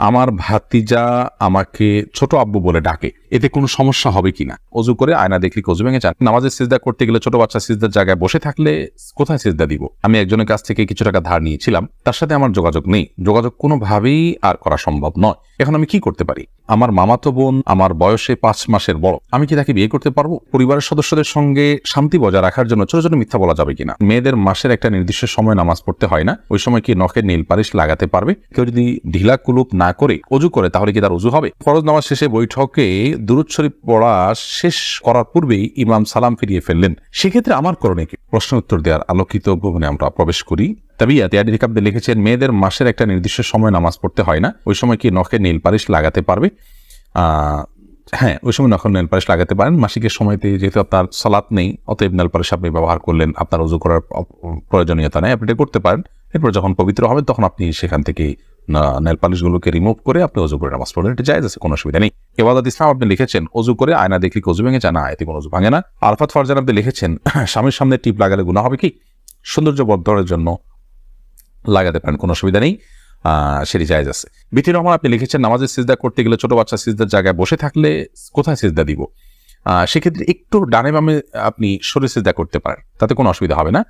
আমার ভাতিজা আমাকে ছোট আব্বু বলে ডাকে। এতে কোনো সমস্যা হবে কিনা? অজু করে আয়না দেখলি অজু ভেঙে যান নামাজের সিজদা করতে গেলে ছোট বাচ্চা সিজদার জায়গায় বসে থাকলে কোথায় সিজদা দিব? আমি একজনের কাছ থেকে কিছু টাকা ধার নিয়েছিলাম, তার সাথে আমার যোগাযোগ নেই। যোগাযোগ কোনোভাবেই আর করা সম্ভব নয়। এখন আমি কি করতে পারি? আমার মামাতো বোন আমার বয়সে পাঁচ মাসের বড়। আমি কি তাকে বিয়ে করতে পারব? পরিবারের সদস্যদের সঙ্গে শান্তি বজায় রাখার জন্য ছোট ছোট মিথ্যা বলা যাবে কিনা? মেয়েদের মাসের একটা নির্দিষ্ট সময় নামাজ পড়তে হয় না। ওই সময় কি নখের নীল পালিশ লাগাতে পারবে? কেউ যদি ঢিলা কুলুপ না করে অজু করে, তাহলে কি তার অজু হবে? ফরজ নামাজ শেষে বৈঠকে শরীফ পড়া শেষ করার পূর্বেই ইমাম সালাম ফিরিয়ে ফেললেন। সেক্ষেত্রে আমার করণে কি? প্রশ্ন উত্তর দেওয়ার আলোকিত ভবনে আমরা প্রবেশ করি। তাবিয়া লিখেছেন, মেয়েদের মাসের একটা নির্দিষ্ট সময় নামাজ পড়তে হয় না। ওই সময় কি নখে নীল পালিশ লাগাতে পারবে? হ্যাঁ ওই সময় নখন নেল পালিশ লাগাতে পারেন। মাসিকের সময়তে যেহেতু আপনার সালাত নেই, অতএব নেল পালিশ আপনি ব্যবহার করলেন, আপনার উজু করার প্রয়োজনীয়তা নেই, আপনি করতে পারেন। এরপর যখন পবিত্র হবেন তখন আপনি সেখান থেকে নেল পালিশগুলোকে রিমুভ করে আপনি অজু করে নামাজ পড়লেন এটা জায়েজ আছে, কোনো অসুবিধা নেই। এবাদত ইসলাম আপনি লিখেছেন, অজু করে আয়না দেখলি অজু ভেঙে যায়? না, এতে কোনো অজু ভাঙে না। আলফাত ফারজান আপনি লিখেছেন, স্বামীর সামনে টিপ লাগালে গুণা হবে কি? সৌন্দর্য বর্ধনের জন্য লাগাতে পারেন, কোনো অসুবিধা নেই। সেটি জায়েজ আছে। বিতি রহমান আপনি লিখেছেন নামাজের সিজদা করতে গেলে ছোট বাচ্চা সিজদার জায়গায় বসে থাকলে কোথায় সিজদা দিব? সেক্ষেত্রে একটু ডানে বামে আপনি সরে সিজদা করতে পারেন, তাতে কোনো অসুবিধা হবে না।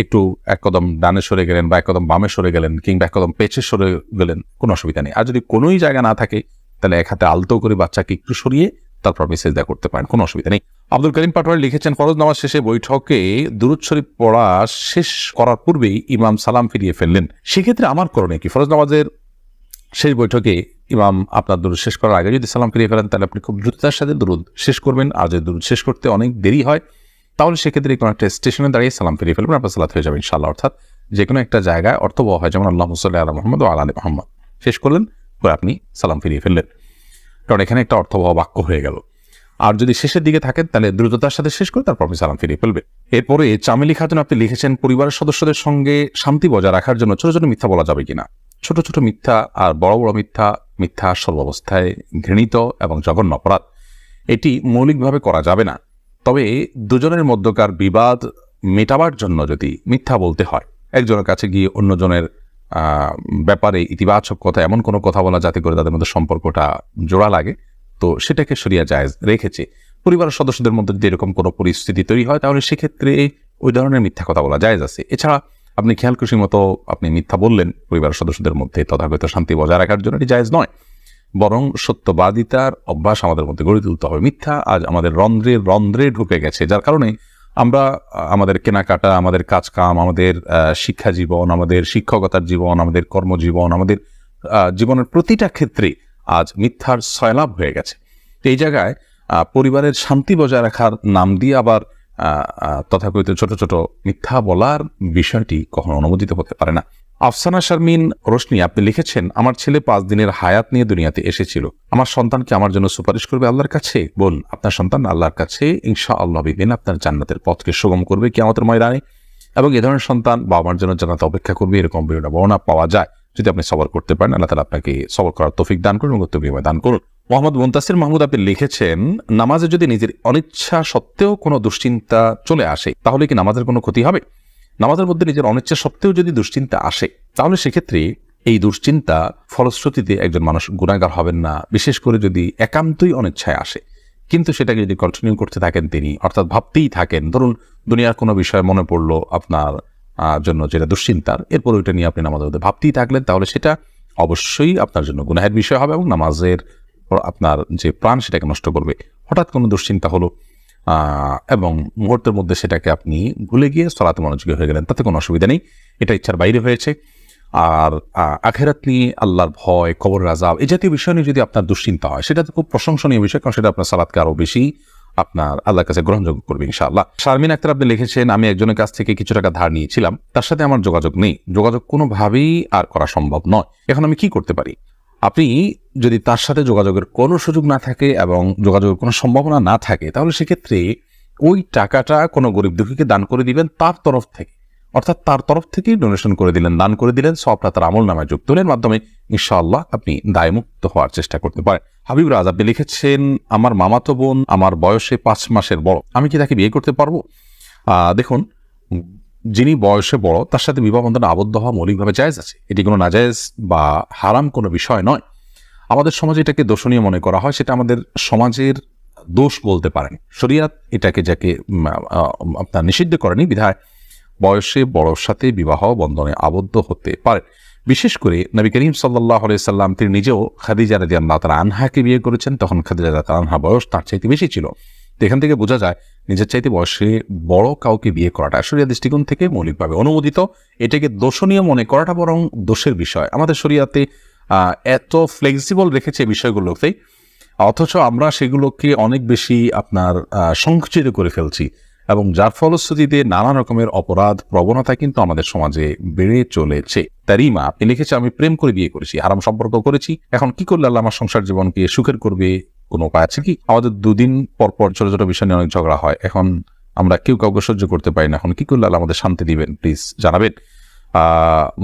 একটু এক কদম ডানে সরে গেলেন বা এক কদম বামে সরে গেলেন কিংবা এক কদম পেছে সরে গেলেন, কোনো অসুবিধা নেই। আর যদি কোনোই জায়গা না থাকে, তাহলে এক হাতে আলতো করে বাচ্চাকে একটু সরিয়ে তারপর আপনি সেজদা করতে পারেন, কোনো অসুবিধা নেই। আব্দুল করিম পাটোয়ারি লিখেছেন, ফরজ নামাজ শেষে বৈঠকে দুরুদ শরীফ পড়া শেষ করার পূর্বেই ইমাম সালাম ফিরিয়ে ফেললেন। সেক্ষেত্রে আমার করণীয় কি? ফরজ নামাজের শেষ বৈঠকে ইমাম আপনার দুরুদ শেষ করার আগে যদি সালাম ফিরিয়ে ফেলেন, তাহলে আপনি খুব দ্রুততার সাথে দুরুদ শেষ করবেন। আর যদি দুরুদ শেষ করতে অনেক দেরি হয় তাহলে সেক্ষেত্রে কোনো একটা স্টেশনে দাঁড়িয়ে সালাম ফিরিয়ে ফেলবেন, আপনার সালাত হয়ে যাবে ইনশাল্লাহ অর্থাৎ যে কোনো একটা জায়গায় অর্থবহ হয়, যেমন আল্লাহ মুসাল্লাহ আল্লাহ মোহাম্মদ ও আলী মোহাম্মদ। শেষ করলেন, পরে আপনি সালাম ফিরিয়ে ফেললেন। কারণ এখানে একটা অর্থবহ বাক্য হয়ে গেল। আর যদি শেষের দিকে থাকেন, তাহলে দ্রুততার সাথে শেষ করে তারপর আপনি সালাম ফিরিয়ে ফেলবে এরপরে চামেলি খাতুন আপনি লিখেছেন, পরিবারের সদস্যদের সঙ্গে শান্তি বজায় রাখার জন্য ছোট ছোট মিথ্যা বলা যাবে কিনা? ছোট ছোট মিথ্যা আর বড় বড় মিথ্যা মিথ্যা সর্বাবস্থায় ঘৃণিত এবং জঘন্য অপরাধ। এটি মৌলিকভাবে করা যাবে না। তবে দুজনের মধ্যকার বিবাদ মেটাবার জন্য যদি মিথ্যা বলতে হয়, একজনের কাছে গিয়ে অন্যজনের ব্যাপারে ইতিবাচক কথা, এমন কোনো কথা বলা যাতে করে তাদের মধ্যে সম্পর্কটা জোড়া লাগে, তো সেটাকে সরিয়া জায়েজ রেখেছে। পরিবারের সদস্যদের মধ্যে যদি এরকম কোনো পরিস্থিতি তৈরি হয়, তাহলে সেক্ষেত্রে ওই ধরনের মিথ্যা কথা বলা জায়েজ আছে। এছাড়া আপনি খেয়াল খুশি মতো আপনি মিথ্যা বললেন, পরিবারের সদস্যদের মধ্যে তথাগত শান্তি বজায় রাখার জন্য এটি জায়েজ নয়। বরং সত্যবাদিতার অভ্যাস আমাদের মধ্যে গড়ে তুলতে হবে। মিথ্যা আজ আমাদের রন্ধ্রে রন্ধ্রে ঢুকে গেছে, যার কারণে আমরা আমাদের কেনাকাটা, আমাদের কাজকাম, আমাদের শিক্ষা জীবন আমাদের শিক্ষকতার জীবন, আমাদের কর্মজীবন, আমাদের জীবনের প্রতিটা ক্ষেত্রে আজ মিথ্যার সয়লাভ হয়ে গেছে। এই জায়গায় পরিবারের শান্তি বজায় রাখার নাম দিয়ে আবার তথাকথিত ছোট ছোট মিথ্যা বলার বিষয়টি কখনো অনুমোদিত হতে পারে না। আফসানা শারমিন রোশনি, আপনি লিখেছেন, আমার ছেলে পাঁচ দিনের হায়াত নিয়ে দুনিয়াতে এসেছিল। আমার সন্তানকে আমার জন্য সুপারিশ করবে আল্লাহর কাছে? বল আপনার সন্তান আল্লাহর কাছে ইনশা আল্লাহ বিদিন আপনার জান্নাতের পথকে সুগম করবে কি আমাদের ময়দানে। এবং এ ধরনের সন্তান বাবা মার জন্য জান্নাতে অপেক্ষা করবে, এরকম বিভিন্ন বর্ণনা পাওয়া যায়। যদি আপনি সবর করতে পারেন, আল্লাহ তালা আপনাকে সবর করার তফিক দান করুন এবং বিনিময় দান করুন। মোহাম্মদ মুন্তাসির মাহমুদ, আপনি লিখেছেন, নামাজে যদি নিজের অনিচ্ছা সত্ত্বেও কোনো দুশ্চিন্তা চলে আসে, তাহলে কি নামাজের কোনো ক্ষতি হবে? নামাজের মধ্যে নিজের অনিচ্ছা সত্ত্বেও যদি দুশ্চিন্তা আসে, তাহলে সেক্ষেত্রে এই দুশ্চিন্তা ফলশ্রুতিতে একজন মানুষ গুণাগার হবেন না। বিশেষ করে যদি একান্তই অনিচ্ছায় আসে। কিন্তু সেটাকে যদি কন্টিনিউ করতে থাকেন তিনি, অর্থাৎ ভাবতেই থাকেন, ধরুন দুনিয়ার কোনো বিষয় মনে পড়ল আপনার জন্য যেটা দুশ্চিন্তার, এরপর ওইটা নিয়ে আপনি নামাজের মধ্যে ভাবতেই থাকলেন, তাহলে সেটা অবশ্যই আপনার জন্য গুনাহের বিষয় হবে এবং নামাজের, আপনার যে প্রাণ সেটাকে নষ্ট করবে। হঠাৎ কোনো দুশ্চিন্তা হলো এবং মুহূর্তের মধ্যে সেটাকে আপনি ভুলে গিয়ে সলাতে মনোযোগী হয়ে গেলেন, তাতে কোনো অসুবিধা নেই। এটা ইচ্ছার বাইরে হয়েছে। আর আখেরাত নিয়ে আল্লাহর ভয় কবর রাজাব এই জাতীয় বিষয় নিয়ে যদি আপনার দুশ্চিন্তা হয়, সেটা তো খুব প্রশংসনীয় বিষয়, কারণ সেটা আপনার সালাদকে আরও বেশি আপনার আল্লাহর কাছে গ্রহণযোগ্য করবে, ইনশাআল্লাহ। শারমিন আক্তার আপনি লিখেছেন, আমি একজনের কাছ থেকে কিছু টাকা ধার নিয়েছিলাম, তার সাথে আমার যোগাযোগ নেই। যোগাযোগ কোনোভাবেই আর করা সম্ভব নয়। এখন আমি কি করতে পারি? আপনি যদি তার সাথে যোগাযোগের কোনো সুযোগ না থাকে এবং যোগাযোগের কোনো সম্ভাবনা না থাকে, তাহলে সেক্ষেত্রে ওই টাকাটা কোনো গরিব দুঃখীকে দান করে দিবেন তার তরফ থেকে। অর্থাৎ তার তরফ থেকেই ডোনেশন করে দিলেন, দান করে দিলেন, সবটা তার আমল নামায় যুক্ত হলেন, মাধ্যমে ইনশাআল্লাহ আপনি দায়মুক্ত হওয়ার চেষ্টা করতে পারেন। হাবিব রাজ, আপনি লিখেছেন, আমার মামাতো বোন আমার বয়সে পাঁচ মাসের বড়। আমি কি তাকে বিয়ে করতে পারব? দেখুন যিনি বয়সে বড়, তার সাথে বিবাহ বন্ধনে আবদ্ধ হওয়া মৌলিকভাবে জায়েজ আছে। এটি কোনো নাজায়েজ বা হারাম কোনো বিষয় নয়। আমাদের সমাজে এটাকে দোষণীয় মনে করা হয়, সেটা আমাদের সমাজের দোষ বলতে পারেন। শরিয়াত এটাকে যাকে আপনার নিষিদ্ধ করেনি, বিধায় বয়সে বড়র সাথে বিবাহ বন্ধনে আবদ্ধ হতে পারে। বিশেষ করে নবী করিম সাল্লাহ সাল্লাম, তিনি নিজেও খাদিজা রাজি আল্লাহ তালা আনহাকে বিয়ে করেছেন। তখন খাদিজা আনহা বয়স তার চাইতে বেশি ছিল। এখান থেকে বোঝা যায় নিজের চাইতে বয়সে বড় কাউকে বিয়ে করাটা শরিয়া দৃষ্টিকোণ থেকে মৌলিকভাবে অনুমোদিত। এটাকে দোষণীয় মনে করাটা বরং দোষের বিষয়। আমাদের শরিয়াতে এত ফ্লেক্সিবল রেখেছে বিষয়গুলোতে অথচ আমরা সেগুলোকে অনেক বেশি আপনার সংকুচিত করে ফেলছি। এবং যার ফলশ্রুতিতে নানা রকমের অপরাধ, প্রবণতা কিন্তু আমাদের সমাজে বেড়ে চলেছে। তারিমা আপনি লিখেছে আমি প্রেম করে বিয়ে করেছি আরাম সম্পর্ক করেছি। এখন কি করলে আল্লাহ আমার সংসার জীবনকে সুখের করবে? কোনো উপায় আছে কি? আমাদের দুদিন পর পর ছোট ছোট বিষয় নিয়ে অনেক ঝগড়া হয়। এখন আমরা কেউ কাউকে সহ্য করতে পারি না। এখন কি করলে আল্লাহ আমাদের শান্তি দিবেন? প্লিজ জানাবেন।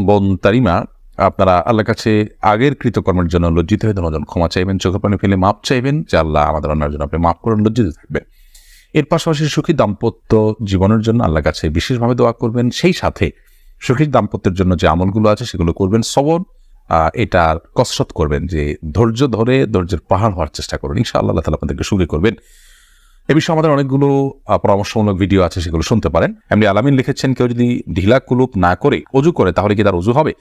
বোন তারিমা, আপনারা আল্লাহর কাছে আগের কৃতকর্মের জন্য লজ্জিত হয়ে ধন্যবাদ ক্ষমা চাইবেন চোখে পানি ফেলে মাপ চাইবেন যে আল্লাহ আমাদের অন্যার জন্য আপনি মাপ করেন লজ্জিত থাকবেন। এর পাশাপাশি সুখী দাম্পত্য জীবনের জন্য আল্লাহর কাছে বিশেষভাবে দোয়া করবেন। সেই সাথে সুখী দাম্পত্যের জন্য যে আমলগুলো আছে সেগুলো করবেন। সবর এটার কসরত করবেন যে ধৈর্য ধরে ধৈর্যের পাহাড় হওয়ার চেষ্টা করবেন ইনশাআল্লাহ আল্লাহ তালা আপনাদেরকে সুখী করবেন। এ বিষয়ে আমাদের অনেকগুলো পরামর্শমূলক ভিডিও আছে, সেগুলো শুনতে পারেন। এমনি আলামিন লিখেছেন, কেউ যদি ঢিলা কুলুপ না করে, অজু করে, তাহলে কি তার অজু হবে?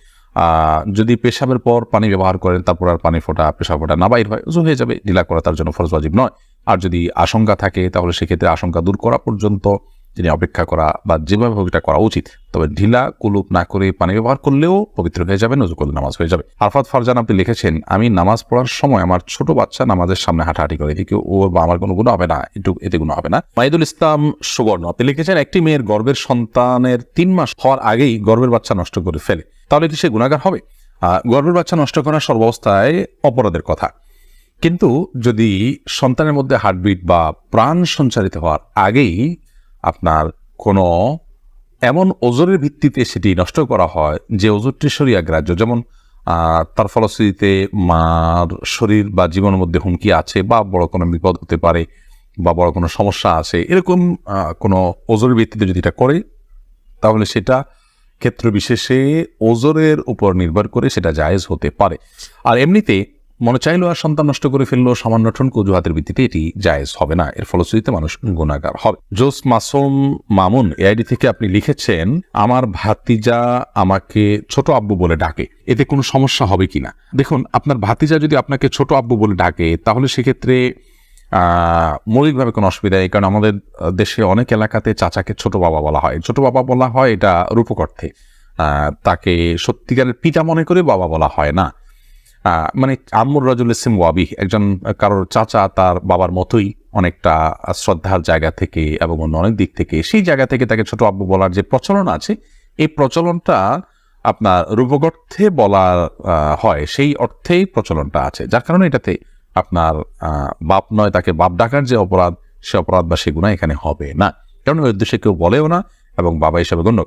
যদি পেশাবের পর পানি ব্যবহার করেন, তারপর আর পানি ফোটা পেশাব ফোটা না বাইর হয়, অজু হয়ে যাবে। ঢিলা করা তার জন্য ফরজ ওয়াজিব নয়। আর যদি আশঙ্কা থাকে, তাহলে সেক্ষেত্রে আশঙ্কা দূর করা পর্যন্ত তিনি অপেক্ষা করা বা যেভাবে হোক এটা করা উচিত তবে ঢিলা কুলুপ না করে পানি ব্যবহার করলেও পবিত্র হয়ে যাবে নজু করলে নামাজ হয়ে যাবে। আরফাত ফারজান আপনি লিখেছেন আমি নামাজ পড়ার সময় আমার ছোট বাচ্চা নামাজের সামনে হাঁটাহাঁটি করে। এতে ও বা আমার কোনো গুণ হবে না একটু এতে গুণ হবে না। মাইদুল ইসলাম সুবর্ণ আপনি লিখেছেন একটি মেয়ের গর্বের সন্তানের তিন মাস হওয়ার আগেই গর্বের বাচ্চা নষ্ট করে ফেলে। তাহলে কি সে গুণাগার হবে? আহ, গর্ভের বাচ্চা নষ্ট করা সর্বাবস্থায় অপরাধের কথা। কিন্তু যদি সন্তানের মধ্যে হার্টবিট বা প্রাণ সঞ্চারিত হওয়ার আগেই আপনার কোনো এমন ওজোরের ভিত্তিতে সেটি নষ্ট করা হয় যে ওজোরটি শরীর গ্রাহ্য। যেমন তার ফলশ্রুতিতে মার শরীর বা জীবনের মধ্যে হুমকি আছে বা বড় কোনো বিপদ হতে পারে বা বড় কোনো সমস্যা আছে। এরকম কোনো ওজোরের ভিত্তিতে যদি এটা করে, তাহলে সেটা ক্ষেত্র বিশেষে ওজোরের উপর নির্ভর করে সেটা জায়েজ হতে পারে। আর এমনিতে মনে চাইলো আর সন্তান নষ্ট করে ফেলল, সামান্য ঠনক অজুহাতের ভিত্তিতে এটি জায়েজ হবে না। এর ফলশ্রুতিতে মানুষ গুণাগার হবে। জোস মাসুম মামুন, এআইডি থেকে আপনি লিখেছেন, আমার ভাতিজা আমাকে ছোট আব্বু বলে ডাকে। এতে কোনো সমস্যা হবে কিনা দেখুন, আপনার ভাতিজা যদি আপনাকে ছোট আব্বু বলে ডাকে, তাহলে সেক্ষেত্রে মৌলিকভাবে কোনো অসুবিধা নেই, কারণ আমাদের দেশে অনেক এলাকাতে চাচাকে ছোট বাবা বলা হয়। ছোট বাবা বলা হয় এটা রূপক অর্থে। তাকে সত্যিকারের পিতা মনে করে বাবা বলা হয় না। মানে আম্মুর রাজুল ইসিম ওয়াবি, একজন কারোর চাচা তার বাবার মতোই অনেকটা শ্রদ্ধার জায়গা থেকে এবং অন্য অনেক দিক থেকে সেই জায়গা থেকে তাকে ছোট আব্বু বলার যে প্রচলন আছে, এই প্রচলনটা আপনার রূপক অর্থে বলা হয় সেই অর্থেই প্রচলনটা আছে যার কারণে এটাতে আপনার বাপ নয়, তাকে বাপ ডাকার যে অপরাধ, সে অপরাধ বা সে গুণা এখানে হবে না কারণ ওই উদ্দেশ্যে কেউ বলেও না এবং বাবা হিসাবে গণ্য।